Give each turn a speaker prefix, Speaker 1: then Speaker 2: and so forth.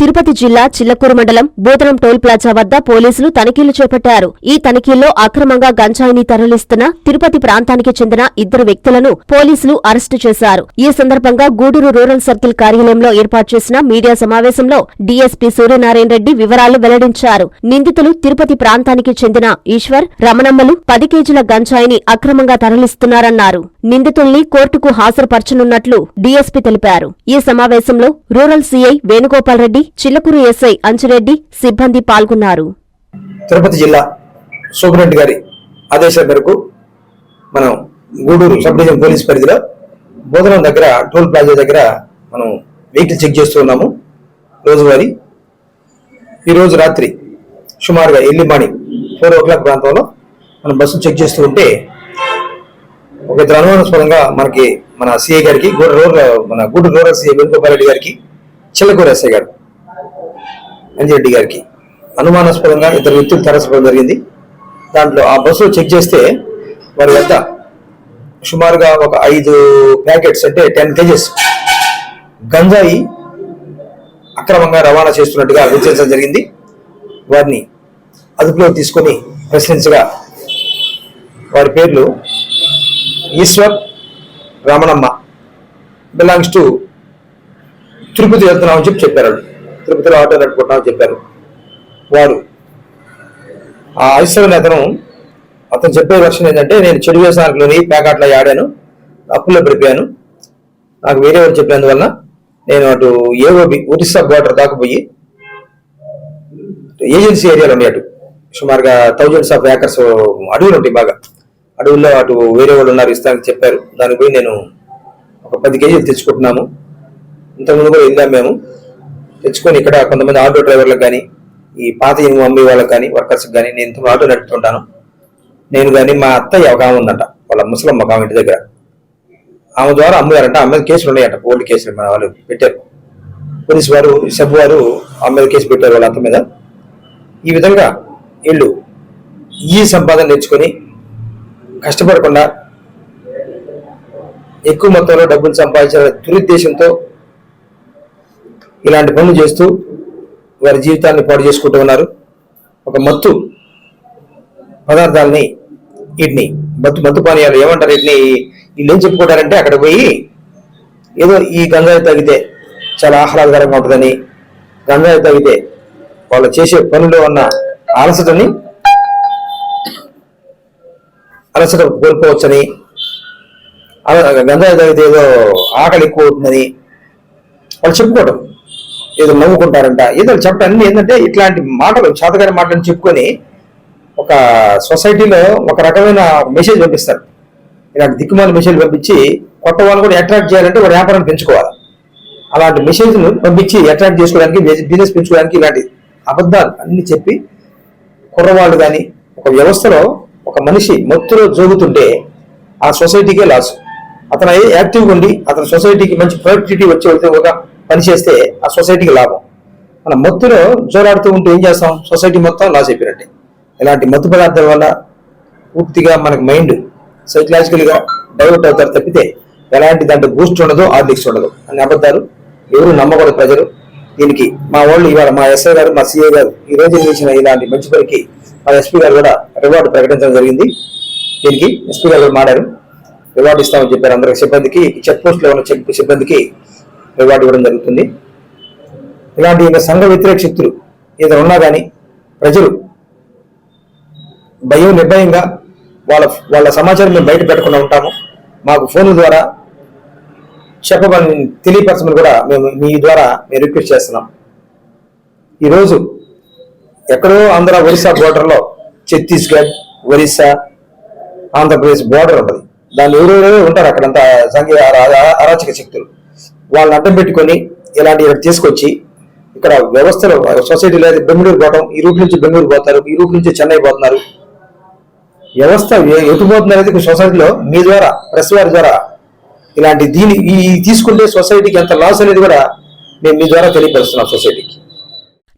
Speaker 1: తిరుపతి జిల్లా చిల్లకూరు మండలం బోధనం toll plaza వద్ద పోలీసులు తనిఖీలు చేపట్టారు. ఈ తనిఖీల్లో అక్రమంగా గంజాయిని తరలిస్తున్న తిరుపతి ప్రాంతానికి చెందిన ఇద్దరు వ్యక్తులను పోలీసులు అరెస్టు చేశారు. ఈ సందర్భంగా గూడూరు రూరల్ సర్కిల్ కార్యాలయంలో ఏర్పాటు చేసిన మీడియా సమావేశంలో డీఎస్పీ సూర్యనారాయణ రెడ్డి వివరాలు వెల్లడించారు. నిందితులు తిరుపతి ప్రాంతానికి చెందిన ఈశ్వర్ రమణమ్మలు పది కేజీల గంజాయిని అక్రమంగా తరలిస్తున్నారన్నారు. నిందితుల్ని కోర్టుకు హాజరుపరచనున్నట్లు డీఎస్పీ తెలిపారు. ఈ సమావేశంలో rural CI Venugopal Reddy Chillakuru SI Anchureddy సిబ్బంది పాల్గొన్నారు.
Speaker 2: తిరుపతి జిల్లా సూపరింటెండెంట్ గారి ఆదేశాల మేరకు మనం గూడూరు సబ్ డివిజన్ పోలీస్ పరిధిలో బోధనం దగ్గర టోల్ ప్లాజా దగ్గర మనం వెహికల్ చెక్ చేస్తూ ఉన్నాము. రోజువారీ ఈరోజు రాత్రి సుమారుగా early morning four o'clock ప్రాంతంలో మనం బస్సు చెక్ చేస్తూ ఉంటే ఒక ఇద్దరు అనుమానాస్పదంగా మనకి మన సిఐ గారికి గూడ రూరల్ మన గూడూరు రూరల్ సిఐ వేణుగోపాల్ రెడ్డి గారికి చిల్లకూరు ఎస్ఐ గారు అంజిరెడ్డి గారికి అనుమానాస్పదంగా ఇద్దరు వ్యక్తులు తరలించడం జరిగింది. దాంట్లో ఆ బస్సు చెక్ చేస్తే వారి వద్ద సుమారుగా ఒక ఐదు ప్యాకెట్స్ అంటే టెన్ కేజెస్ గంజాయి అక్రమంగా రవాణా చేస్తున్నట్టుగా గుర్తించడం జరిగింది. వారిని అదుపులో తీసుకొని ప్రశ్నించగా వారి పేర్లు ఈశ్వర్ రమణమ్మ బిలాంగ్స్ టు తిరుపతి వెళ్తున్నామని చెప్పి చెప్పారు. తిరుపతిలో ఆటో నడుపుకుంటున్నామని చెప్పారు. వారు ఆ ఐశ్వర్య అతను అతను చెప్పే వర్షన్ ఏంటంటే నేను చెడు వ్యవసాయంలోని ప్యాకాట్లో ఆడాను అప్పుల్లో పడిపోయాను. నాకు వేరే వారు చెప్పినందువల్ల నేను అటు ఏఓబి ఒరిస్సా బోర్డర్ దాకా పోయి ఏజెన్సీ ఏరియాలో ఉన్నాయి అటు సుమారుగా థౌజండ్స్ ఆఫ్ ఏకర్స్ అడవులు ఉంటాయి బాగా. అడవుల్లో అటు వేరే వాళ్ళు ఉన్నారు ఇస్తానని చెప్పారు. దానికి పోయి నేను ఒక పది కేజీలు తెచ్చుకుంటున్నాము. ఇంతకుముందు కూడా వెళ్ళాం మేము. తెచ్చుకొని ఇక్కడ కొంతమంది ఆటో డ్రైవర్లకు కానీ ఈ పాత ఇనుము అమ్మే వాళ్ళకి కానీ వర్కర్స్కి కానీ నేను ఇంత ఆటో నడుపుతుంటాను. నేను కానీ మా అత్తయ్య ఒక ఆమె ఉందంట వాళ్ళ ముసలమ్మ ఒక ఆమె ఇంటి దగ్గర. ఆమె ద్వారా అమ్మగారంట ఆమె మీద కేసులు ఉన్నాయంట ఓల్డ్ కేసులు మన వాళ్ళు పెట్టారు. పోలీస్ వారు సబ్ వారు ఆమె మీద కేసు పెట్టారు వాళ్ళ అత్త మీద. ఈ విధంగా వీళ్ళు ఈ సంపాదన నేర్చుకొని కష్టపడకుండా ఎక్కువ మొత్తంలో డబ్బులు సంపాదించాలనే దురుద్దేశంతో ఇలాంటి పనులు చేస్తూ వారి జీవితాన్ని పాడు చేసుకుంటూ ఉన్నారు. ఒక మత్తు పదార్థాలని వీటిని మత్తు మత్తు పానీయాలు ఏమంటారు వీటిని? వీళ్ళు ఏం చెప్పుకుంటారంటే అక్కడ పోయి ఏదో ఈ గంగాయి తాగితే చాలా ఆహ్లాదకరంగా ఉంటుందని గంగాయి తాగితే వాళ్ళు చేసే పనిలో ఉన్న అలసటని అలసట కోల్పోవచ్చని అలా గంగాయి తాగితే ఏదో ఆకలి ఎక్కువ అవుతుందని వాళ్ళు చెప్పుకోవడం ఏదో నవ్వుకుంటారంట. ఏదో చెప్పడం అన్ని ఏంటంటే ఇట్లాంటి మాటలు చేతగారి మాటలను చెప్పుకొని ఒక సొసైటీలో ఒక రకమైన మెసేజ్ పంపిస్తారు. ఇలాంటి దిక్కుమాల మెసేజ్ పంపించి కొత్త వాళ్ళు కూడా అట్రాక్ట్ చేయాలంటే వాడు వ్యాపారం పెంచుకోవాలి. అలాంటి మెసేజ్ను పంపించి అట్రాక్ట్ చేసుకోవడానికి బిజినెస్ పెంచుకోవడానికి ఇలాంటి అబద్ధాలు అన్ని చెప్పి కుర్రవాళ్ళు కానీ ఒక వ్యవస్థలో ఒక మనిషి మత్తులో జోగుతుంటే ఆ సొసైటీకే లాస్ అతను యాక్టివ్గా ఉండి అతని సొసైటీకి మంచి ప్రొడక్టివిటీ వచ్చి వెళ్తే ఒక పని చేస్తే ఆ సొసైటీకి లాభం. మన మత్తులో జోలాడుతూ ఉంటే ఏం చేస్తాం? సొసైటీ మొత్తం లాస్ అయిపోయినట్టే. ఇలాంటి మత్తు పదార్థాల వల్ల పూర్తిగా మనకి మైండ్ సైకలాజికల్గా డైవర్ట్ అవుతారు తప్పితే ఎలాంటి దాంట్లో బూస్ట్ ఉండదు ఆర్లిక్స్ ఉండదు అని అబద్ధాలు ఎవరు నమ్మకూడదు ప్రజలు. దీనికి మా వాళ్ళు ఇవాళ మా ఎస్ఐ గారు మా సిఐ గారు ఈ రోజు చేసిన ఇలాంటి మంచి పనికి ఆ ఎస్పీ గారు కూడా రివార్డు ప్రకటించడం జరిగింది. దీనికి ఎస్పీ గారు మాడారు రివార్డు ఇస్తామని చెప్పారు అందరికి సిబ్బందికి చెక్ పోస్ట్లో ఉన్న చెక్ సిబ్బందికి రివార్డు ఇవ్వడం జరుగుతుంది. ఇలాంటి ఇంకా సంఘ వ్యతిరేక శక్తులు ఏదైనా ఉన్నా కానీ ప్రజలు భయం నిర్భయంగా వాళ్ళ వాళ్ళ సమాచారం మేము బయట పెట్టకుండా ఉంటాము. మాకు ఫోన్ ద్వారా చెప్పమని తెలియపరచమని కూడా మేము మీ ద్వారా మేము రిక్వెస్ట్ చేస్తున్నాం. ఈరోజు ఎక్కడో ఆంధ్ర ఒరిస్సా బోర్డర్లో ఛత్తీస్గఢ్ ఒరిస్సా ఆంధ్రప్రదేశ్ బోర్డర్ ఉంటుంది. దాన్ని ఎవరెవరో ఉంటారు అక్కడంతా సంఘీయ అరాచక శక్తులు. వాళ్ళని అడ్డం పెట్టుకొని ఇలాంటి ఇక్కడ తీసుకొచ్చి ఇక్కడ వ్యవస్థలో సొసైటీలో అయితే బెంగళూరు పోవడం ఈ రూట్ నుంచి బెంగళూరు పోతారు ఈ రూట్ నుంచి చెన్నై పోతున్నారు. వ్యవస్థ ఎటు పోతున్నారు సొసైటీలో మీ ద్వారా ప్రెస్ వారి ద్వారా ఇలాంటి దీని ఈ తీసుకుంటే సొసైటీకి ఎంత లాస్ అనేది కూడా మేము మీ ద్వారా తెలియపరుస్తున్నాం సొసైటీకి.